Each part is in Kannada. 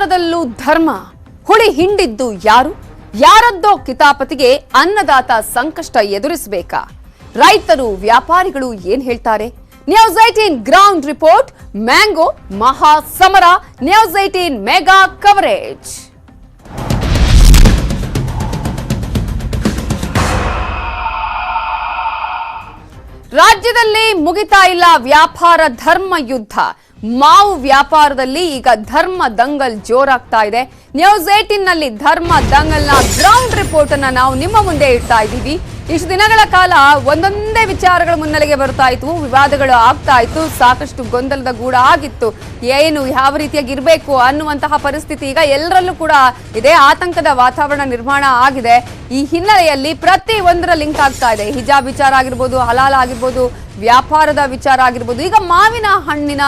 ವ್ಯಾಪಾರದಲ್ಲೂ ಧರ್ಮ. ಹುಳಿ ಹಿಂಡಿದ್ದು ಯಾರು? ಯಾರದ್ದೋ ಕಿತಾಪತಿಗೆ ಅನ್ನದಾತ ಸಂಕಷ್ಟ ಎದುರಿಸಬೇಕಾ? ರೈತರು, ವ್ಯಾಪಾರಿಗಳು ಏನ್ ಹೇಳ್ತಾರೆ? News eighteen ground report mango ಮಹಾ ಸಮರ ನ್ಯೂಸ್ ಏಟೀನ್ ಮೆಗಾ ಕವರೇಜ್ ರಾಜ್ಯದಲ್ಲಿ ಮುಗಿತಾ ಇಲ್ಲ ವ್ಯಾಪಾರ ಧರ್ಮ ಯುದ್ಧ. ಮಾವು ವ್ಯಾಪಾರದಲ್ಲಿ ಈಗ ಧರ್ಮ ದಂಗಲ್ ಜೋರಾಗ್ತಾ ಇದೆ. ನ್ಯೂಸ್ ಏಟಿನ್ನಲ್ಲಿ ಧರ್ಮ ದಂಗಲ್ನ ಗ್ರೌಂಡ್ ರಿಪೋರ್ಟ್ ಅನ್ನ ನಾವು ನಿಮ್ಮ ಮುಂದೆ ಇಡ್ತಾ ಇದ್ದೀವಿ. ಇಷ್ಟು ದಿನಗಳ ಕಾಲ ಒಂದೊಂದೇ ವಿಚಾರಗಳ ಮುನ್ನೆಲೆಗೆ ಬರ್ತಾ ಇತ್ತು, ವಿವಾದಗಳು ಆಗ್ತಾ ಇತ್ತು, ಸಾಕಷ್ಟು ಗೊಂದಲದ ಗೂಡ ಆಗಿತ್ತು. ಏನು, ಯಾವ ರೀತಿಯಾಗಿ ಇರಬೇಕು ಅನ್ನುವಂತಹ ಪರಿಸ್ಥಿತಿ ಈಗ ಎಲ್ಲರಲ್ಲೂ ಕೂಡ ಇದೆ, ಆತಂಕದ ವಾತಾವರಣ ನಿರ್ಮಾಣ ಆಗಿದೆ. ಈ ಹಿನ್ನೆಲೆಯಲ್ಲಿ ಪ್ರತಿ ಒಂದರ ಲಿಂಕ್ ಆಗ್ತಾ ಇದೆ. ಹಿಜಾಬ್ ವಿಚಾರ ಆಗಿರ್ಬೋದು, ಹಲಾಲ್ ಆಗಿರ್ಬೋದು ವ್ಯಾಪಾರದ ವಿಚಾರ ಆಗಿರ್ಬೋದು, ಈಗ ಮಾವಿನ ಹಣ್ಣಿನ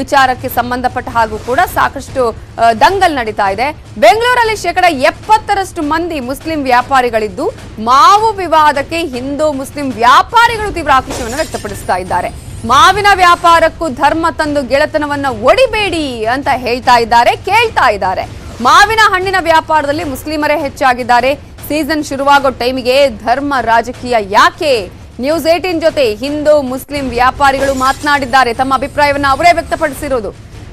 ವಿಚಾರಕ್ಕೆ ಸಂಬಂಧಪಟ್ಟ ಹಾಗೂ ಕೂಡ ಸಾಕಷ್ಟು ದಂಗಲ್ ನಡೀತಾ ಇದೆ. ಬೆಂಗಳೂರಲ್ಲಿ ಶೇಕಡ ಎಪ್ಪತ್ತರಷ್ಟು ಮಂದಿ ಮುಸ್ಲಿಂ ವ್ಯಾಪಾರಿಗಳಿದ್ದು, ಮಾವು ವಿವಾದಕ್ಕೆ ಹಿಂದೂ ಮುಸ್ಲಿಂ ವ್ಯಾಪಾರಿಗಳು ತೀವ್ರ ಆಕ್ರೋಶವನ್ನು ವ್ಯಕ್ತಪಡಿಸ್ತಾ ಇದ್ದಾರೆ. ಮಾವಿನ ವ್ಯಾಪಾರಕ್ಕೂ ಧರ್ಮ ತಂದು ಗೆಳೆತನವನ್ನ ಒಡಿಬೇಡಿ ಅಂತ ಹೇಳ್ತಾ ಇದ್ದಾರೆ, ಕೇಳ್ತಾ ಇದ್ದಾರೆ. ಮಾವಿನ ಹಣ್ಣಿನ ವ್ಯಾಪಾರದಲ್ಲಿ ಮುಸ್ಲಿಮರೇ ಹೆಚ್ಚಾಗಿದ್ದಾರೆ. ಸೀಸನ್ ಶುರುವಾಗೋ ಟೈಮಿಗೆ ಧರ್ಮ ರಾಜಕೀಯ ಯಾಕೆ? ನ್ಯೂಸ್ ಏಟೀನ್ ಜೊತೆ ಹಿಂದೂ, ಮುಸ್ಲಿಂ ವ್ಯಾಪಾರಿಗಳು ಮಾತನಾಡಿದ್ದಾರೆ. ತಮ್ಮ ಅಭಿಪ್ರಾಯವನ್ನು ಅವರೇ ವ್ಯಕ್ತಪಡಿಸಿರೋದು.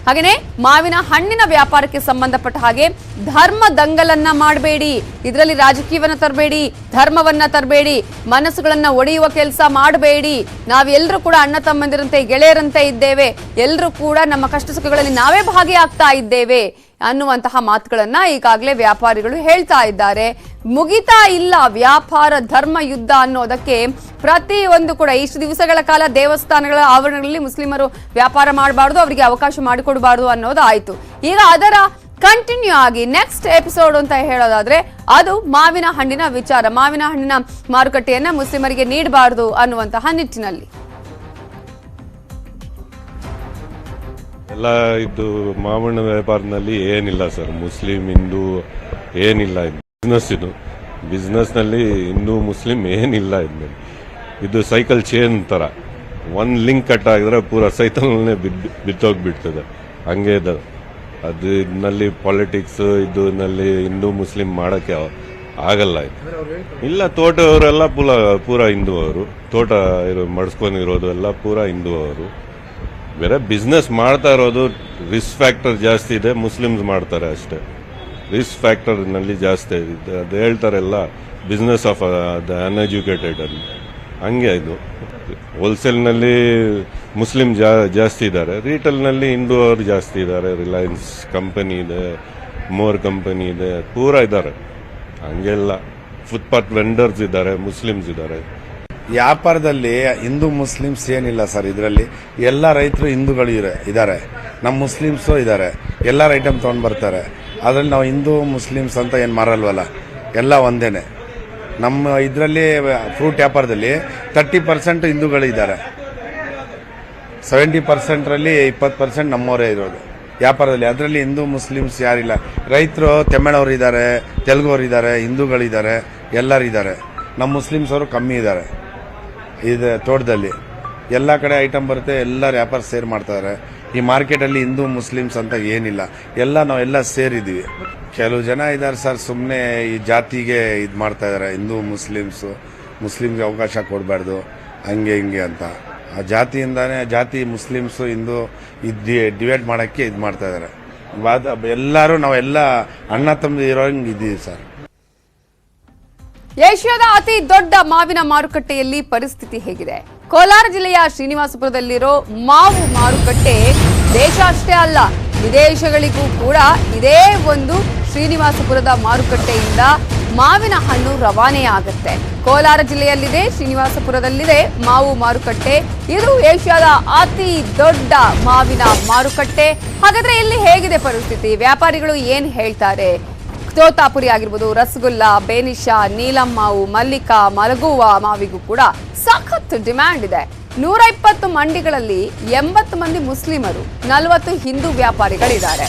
ಹಾಗೆಯೇ ಮಾವಿನ ಹಣ್ಣಿನ ವ್ಯಾಪಾರಕ್ಕೆ ಸಂಬಂಧಪಟ್ಟ ಹಾಗೆ ಧರ್ಮ ದಂಗಲನ್ನ ಮಾಡಬೇಡಿ. ಇದರಲ್ಲಿ ರಾಜಕೀಯವನ್ನ ತರಬೇಡಿ, ಧರ್ಮವನ್ನ ತರಬೇಡಿ, ಮನಸ್ಸುಗಳನ್ನ ಒಡೆಯುವ ಕೆಲಸ ಮಾಡಬೇಡಿ. ನಾವೆಲ್ಲರೂ ಕೂಡ ಅಣ್ಣ ತಮ್ಮಂದಿರಂತೆ, ಗೆಳೆಯರಂತೆ ಇದ್ದೇವೆ. ಎಲ್ಲರೂ ಕೂಡ ನಮ್ಮ ಕಷ್ಟ ಸುಖಗಳಲ್ಲಿ ನಾವೇ ಭಾಗಿಯಾಗ್ತಾ ಇದ್ದೇವೆ. ಅನ್ನುವಂತಹ ಮಾತುಗಳನ್ನ ಈಗಾಗಲೇ ವ್ಯಾಪಾರಿಗಳು ಹೇಳ್ತಾ ಇದ್ದಾರೆ. ಮುಗಿತಾ ಇಲ್ಲ ವ್ಯಾಪಾರ ಧರ್ಮ ಯುದ್ಧ ಅನ್ನೋದಕ್ಕೆ ಪ್ರತಿಯೊಂದು ಕೂಡ ಇಷ್ಟು ದಿವಸಗಳ ಕಾಲ ದೇವಸ್ಥಾನಗಳ ಆವರಣಗಳಲ್ಲಿ ಮುಸ್ಲಿಮರು ವ್ಯಾಪಾರ ಮಾಡಬಾರ್ದು, ಅವರಿಗೆ ಅವಕಾಶ ಮಾಡಿಕೊಡಬಾರ್ದು ಅನ್ನೋದು ಆಯ್ತು ಈಗ ಅದರ ಕಂಟಿನ್ಯೂ ಆಗಿ ನೆಕ್ಸ್ಟ್ ಎಪಿಸೋಡ್ ಅಂತ ಹೇಳೋದಾದ್ರೆ ಅದು ಮಾವಿನ ಹಣ್ಣಿನ ವಿಚಾರ. ಮಾವಿನ ಹಣ್ಣಿನ ಮಾರುಕಟ್ಟೆಯನ್ನ ಮುಸ್ಲಿಮರಿಗೆ ನೀಡಬಾರದು ಅನ್ನುವಂತಹ ನಿಟ್ಟಿನಲ್ಲಿ. ಎಲ್ಲ ಇದು ಮಾವಣ್ಣ ವ್ಯಾಪಾರದಲ್ಲಿ ಏನಿಲ್ಲ ಸರ್. ಮುಸ್ಲಿಂ, ಹಿಂದೂ ಏನಿಲ್ಲ ಇದು ಬಿಸ್ನೆಸ್ ಇದು. ಬಿಸ್ನೆಸ್ನಲ್ಲಿ ಹಿಂದೂ, ಮುಸ್ಲಿಂ ಏನಿಲ್ಲ ಇದ್ಮೇಲೆ. ಇದು ಸೈಕಲ್ ಚೇನ್ ಥರ ಒಂದು ಲಿಂಕ್ ಕಟ್ ಆಗಿದ್ರೆ ಪೂರ ಸೈಕಲ್ನೇ ಬಿದ್ದು ಬಿತ್ತೋಗ್ಬಿಡ್ತದೆ ಹಂಗೆ ಇದೆ. ಅದು ಇದ್ನಲ್ಲಿ ಪಾಲಿಟಿಕ್ಸ್ ಇದನ್ನಲ್ಲಿ ಹಿಂದೂ, ಮುಸ್ಲಿಂ ಮಾಡೋಕ್ಕೆ ಆಗಲ್ಲ ಇದು. ಇಲ್ಲ ತೋಟವರೆಲ್ಲ ಪೂರ ಪೂರ ಹಿಂದೂ ಅವರು ತೋಟ ಇರೋ, ಮಡ್ಸ್ಕೊಂಡಿರೋದು ಎಲ್ಲ ಪೂರ ಹಿಂದೂ ಅವರು ಬೇರೆ ಬಿಸ್ನೆಸ್ ಮಾಡ್ತಾ ಇರೋದು ರಿಸ್ಕ್ ಫ್ಯಾಕ್ಟರ್ ಜಾಸ್ತಿ ಇದೆ ಮುಸ್ಲಿಮ್ಸ್ ಮಾಡ್ತಾರೆ ಅಷ್ಟೇ. ರಿಸ್ಕ್ ಫ್ಯಾಕ್ಟರ್ನಲ್ಲಿ ಜಾಸ್ತಿ ಇದೆ. ಅದು ಹೇಳ್ತಾರಲ್ಲ ಬಿಸ್ನೆಸ್ ಆಫ್ ದ ಅನ್ಎಜುಕೇಟೆಡ್ ಅಲ್ಲಿ. ಹಂಗೆ ಇದು. ಹೋಲ್ಸೇಲ್ನಲ್ಲಿ ಮುಸ್ಲಿಂ ಜಾ, ಜಾಸ್ತಿ ಇದ್ದಾರೆ. ರಿಟೇಲ್ನಲ್ಲಿ ಹಿಂದೂ ಅವರು ಜಾಸ್ತಿ ಇದ್ದಾರೆ. ರಿಲಯನ್ಸ್ ಕಂಪನಿ ಇದೆ ಮೋರ್ ಕಂಪನಿ ಇದೆ, ಪೂರ ಇದ್ದಾರೆ. ಹಂಗೆಲ್ಲ. ಫುಟ್ಪಾತ್ ವೆಂಡರ್ಸ್ ಇದ್ದಾರೆ ಮುಸ್ಲಿಮ್ಸ್ ಇದ್ದಾರೆ. ವ್ಯಾಪಾರದಲ್ಲಿ ಹಿಂದೂ ಮುಸ್ಲಿಮ್ಸ್ ಏನಿಲ್ಲ ಸರ್ ಇದರಲ್ಲಿ. ಎಲ್ಲ ರೈತರು ಹಿಂದೂಗಳು ಇದ್ದಾರೆ ನಮ್ಮ ಮುಸ್ಲಿಮ್ಸು ಇದ್ದಾರೆ ಎಲ್ಲರ ಐಟಮ್ ತೊಗೊಂಡು ಬರ್ತಾರೆ. ಅದರಲ್ಲಿ ನಾವು ಹಿಂದೂ ಮುಸ್ಲಿಮ್ಸ್ ಅಂತ ಏನು ಮಾರಲ್ವಲ್ಲ? ಎಲ್ಲ ಒಂದೇ ನಮ್ಮ ಇದರಲ್ಲಿ ಫ್ರೂಟ್ ವ್ಯಾಪಾರದಲ್ಲಿ ತರ್ಟಿ ಪರ್ಸೆಂಟ್ ಹಿಂದೂಗಳಿದ್ದಾರೆ ಸೆವೆಂಟಿ ಪರ್ಸೆಂಟ್ರಲ್ಲಿ ಇಪ್ಪತ್ತು ಪರ್ಸೆಂಟ್ ನಮ್ಮವರೇ ಇರೋದು. ವ್ಯಾಪಾರದಲ್ಲಿ. ಅದರಲ್ಲಿ ಹಿಂದೂ ಮುಸ್ಲಿಮ್ಸ್ ಯಾರಿಲ್ಲ. ರೈತರು ತಮಿಳವ್ರು ಇದ್ದಾರೆ ತೆಲುಗುವರು ಇದ್ದಾರೆ ಹಿಂದೂಗಳಿದ್ದಾರೆ ಎಲ್ಲರಿದ್ದಾರೆ ನಮ್ಮ ಮುಸ್ಲಿಮ್ಸ್ ಅವರು ಕಮ್ಮಿ ಇದ್ದಾರೆ ಇದು ತೋಟದಲ್ಲಿ. ಎಲ್ಲ ಕಡೆ ಐಟಮ್ ಬರುತ್ತೆ, ಎಲ್ಲ ವ್ಯಾಪಾರ ಸೇರ್ ಮಾಡ್ತಾರೆ. ಈ ಮಾರ್ಕೆಟಲ್ಲಿ ಹಿಂದೂ ಮುಸ್ಲಿಮ್ಸ್ ಅಂತ ಏನಿಲ್ಲ. ಎಲ್ಲ ನಾವೆಲ್ಲ ಸೇರಿದ್ದೀವಿ. ಕೆಲವು ಜನ ಇದ್ದಾರೆ ಸರ್ ಸುಮ್ಮನೆ ಈ ಜಾತಿಗೆ ಇದು ಮಾಡ್ತಾ ಇದ್ದಾರೆ ಹಿಂದೂ ಮುಸ್ಲಿಮ್ಸು, ಮುಸ್ಲಿಮ್ಗೆ ಅವಕಾಶ ಕೊಡಬಾರ್ದು, ಹಂಗೆ ಹಿಂಗೆ ಅಂತ. ಆ ಜಾತಿಯಿಂದಾನೇ ಜಾತಿ ಮುಸ್ಲಿಮ್ಸು ಹಿಂದೂ ಇದು ಡಿವೈಡ್ ಮಾಡೋಕ್ಕೆ ಇದು ಮಾಡ್ತಾ ಇದ್ದಾರೆ ಎಲ್ಲರೂ ನಾವೆಲ್ಲ ಅಣ್ಣ ತಮ್ಮದು ಇರೋಂಗೆ ಇದ್ದೀವಿ ಸರ್ ಏಷ್ಯಾದ ಅತಿ ದೊಡ್ಡ ಮಾವಿನ ಮಾರುಕಟ್ಟೆಯಲ್ಲಿ ಪರಿಸ್ಥಿತಿ ಹೇಗಿದೆ? ಕೋಲಾರ ಜಿಲ್ಲೆಯ ಶ್ರೀನಿವಾಸಪುರದಲ್ಲಿರೋ ಮಾವು ಮಾರುಕಟ್ಟೆ ದೇಶ ಅಷ್ಟೇ ಅಲ್ಲ, ವಿದೇಶಗಳಿಗೂ ಕೂಡ ಇದೇ ಒಂದು ಶ್ರೀನಿವಾಸಪುರದ ಮಾರುಕಟ್ಟೆಯಿಂದ ಮಾವಿನ ಹಣ್ಣು ರವಾನೆಯಾಗುತ್ತೆ. ಕೋಲಾರ ಜಿಲ್ಲೆಯಲ್ಲಿದೆ, ಶ್ರೀನಿವಾಸಪುರದಲ್ಲಿದೆ ಮಾವು ಮಾರುಕಟ್ಟೆ. ಇದು ಏಷ್ಯಾದ ಅತಿ ದೊಡ್ಡ ಮಾವಿನ ಮಾರುಕಟ್ಟೆ. ಹಾಗಾದ್ರೆ ಇಲ್ಲಿ ಹೇಗಿದೆ ಪರಿಸ್ಥಿತಿ? ವ್ಯಾಪಾರಿಗಳು ಏನ್ ಹೇಳ್ತಾರೆ? ತೋತಾಪುರಿ ಆಗಿರ್ಬೋದು, ರಸಗುಲ್ಲ, ಬೇನಿಶಾ, ನೀಲಮ್ಮಾವು ಮಾವು ಮಲ್ಲಿಕಾ, ಮಲಗುವ ಮಾವಿಗೂ ಕೂಡ ಸಖತ್ ಡಿಮ್ಯಾಂಡ್ ಇದೆ. ನೂರ ಇಪ್ಪತ್ತು ಮಂಡಿಗಳಲ್ಲಿ ಎಂಬತ್ತು ಮಂದಿ ಮುಸ್ಲಿಮರು, ನಲವತ್ತು ಹಿಂದೂ ವ್ಯಾಪಾರಿಗಳಿದ್ದಾರೆ.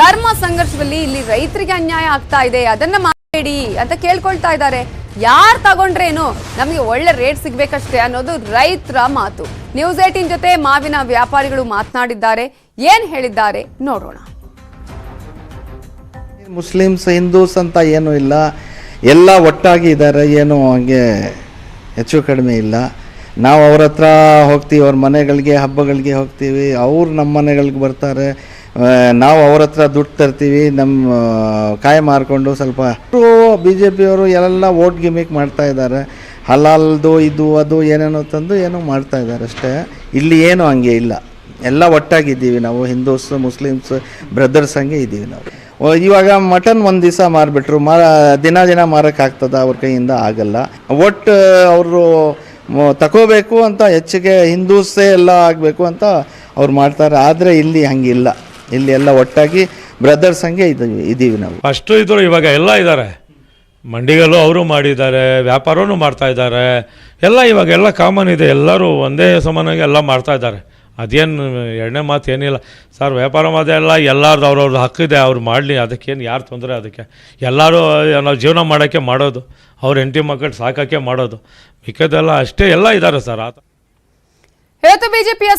ಧರ್ಮ ಸಂಘರ್ಷದಲ್ಲಿ ಇಲ್ಲಿ ರೈತರಿಗೆ ಅನ್ಯಾಯ ಆಗ್ತಾ ಇದೆ. ಅದನ್ನ ಮಾಡಬೇಡಿ ಅಂತ ಕೇಳ್ಕೊಳ್ತಾ ಇದ್ದಾರೆ. ಯಾರು ತಗೊಂಡ್ರೇನು? ನಮಗೆ ಒಳ್ಳೆ ರೇಟ್ ಸಿಗ್ಬೇಕಷ್ಟೇ ಅನ್ನೋದು ರೈತರ ಮಾತು. ನ್ಯೂಸ್ ಏಟೀನ್ ಜೊತೆ ಮಾವಿನ ವ್ಯಾಪಾರಿಗಳು ಮಾತನಾಡಿದ್ದಾರೆ. ಏನ್ ಹೇಳಿದ್ದಾರೆ? ನೋಡೋಣ. ಮುಸ್ಲಿಮ್ಸ್, ಹಿಂದೂಸ್ ಅಂತ ಏನೂ ಇಲ್ಲ. ಎಲ್ಲ ಒಟ್ಟಾಗಿ ಇದ್ದಾರೆ, ಏನು ಹಂಗೆ ಹೆಚ್ಚು ಕಡಿಮೆ ಇಲ್ಲ. ನಾವು ಅವ್ರ ಹತ್ರ ಹೋಗ್ತೀವಿ, ಅವ್ರ ಮನೆಗಳಿಗೆ, ಹಬ್ಬಗಳಿಗೆ ಹೋಗ್ತೀವಿ. ಅವ್ರು ನಮ್ಮ ಮನೆಗಳಿಗೆ ಬರ್ತಾರೆ. ನಾವು ಅವ್ರ ಹತ್ರ ದುಡ್ಡು ತರ್ತೀವಿ. ನಮ್ಮ ಕಾಯ ಮಾರ್ಕೊಂಡು ಸ್ವಲ್ಪ ಬಿ ಜೆ ಪಿಯವರು ಎಲ್ಲ ಓಟ್ ಗಿಮಿಕ್ ಮಾಡ್ತಾ ಇದ್ದಾರೆ. ಹಲಾಲ್ದು, ಇದು, ಅದು ಏನೇನೋ ತಂದು ಏನೋ ಮಾಡ್ತಾ ಇದ್ದಾರೆ ಅಷ್ಟೇ. ಇಲ್ಲಿ ಏನು ಹಂಗೆ ಇಲ್ಲ. ಎಲ್ಲ ಒಟ್ಟಾಗಿದ್ದೀವಿ ನಾವು, ಹಿಂದೂಸ್, ಮುಸ್ಲಿಮ್ಸ್, ಬ್ರದರ್ಸ್ ಹಂಗೆ ಇದ್ದೀವಿ ನಾವು. ಇವಾಗ ಮಟನ್ ಒಂದು ದಿವಸ ಮಾರಿಬಿಟ್ರು. ಮಾರ, ದಿನ ದಿನ ಮಾರೋಕ್ಕಾಗ್ತದ ಅವ್ರ ಕೈಯಿಂದ ಆಗಲ್ಲ. ಒಟ್ಟು ಅವರು ತಗೋಬೇಕು ಅಂತ ಹೆಚ್ಚಿಗೆ ಹಿಂದೂಸೇ ಎಲ್ಲ ಆಗಬೇಕು ಅಂತ ಅವ್ರು ಮಾಡ್ತಾರೆ. ಆದರೆ ಇಲ್ಲಿ ಹಂಗಿಲ್ಲ. ಇಲ್ಲಿ ಎಲ್ಲ ಒಟ್ಟಾಗಿ ಬ್ರದರ್ಸ್ ಹಂಗೆ ಇದ್ದೀವಿ ಇದ್ದೀವಿ ನಾವು. ಅಷ್ಟು ಇದ್ರು ಇವಾಗ ಎಲ್ಲ ಇದ್ದಾರೆ ಮಂಡಿಗಲ್ಲೂ ಅವರು ಮಾಡಿದ್ದಾರೆ ವ್ಯಾಪಾರವೂ ಮಾಡ್ತಾ ಇದ್ದಾರೆ. ಎಲ್ಲ ಇವಾಗ ಎಲ್ಲ ಕಾಮನ್ ಇದೆ. ಎಲ್ಲರೂ ಒಂದೇ ಸಮಾನಾಗಿ ಎಲ್ಲ ಮಾಡ್ತಾ ಇದ್ದಾರೆ. ಅದೇನು, ಎರಡನೇ ಮಾತು ಏನಿಲ್ಲ. ಸರ್, ವ್ಯಾಪಾರ ಎಲ್ಲ ಎಲ್ಲರದ್ದು ಅವ್ರವ್ರದ್ದು ಹಕ್ಕಿದೆ ಅವ್ರು ಮಾಡಲಿ. ಅದಕ್ಕೇನು ಯಾರು ತೊಂದರೆ? ಅದಕ್ಕೆ ಎಲ್ಲರೂ ನಾವು ಜೀವನ ಮಾಡೋಕ್ಕೆ ಮಾಡೋದು. ಅವ್ರ ಹೆಂಡತಿ ಮಕ್ಕಳು ಸಾಕೋಕ್ಕೆ ಮಾಡೋದು. ಮಿಕ್ಕದೆಲ್ಲ ಅಷ್ಟೇ ಎಲ್ಲ ಇದ್ದಾರೆ ಸರ್. ಆತ ಹೇಳ್ತು ಬಿಜೆಪಿಯ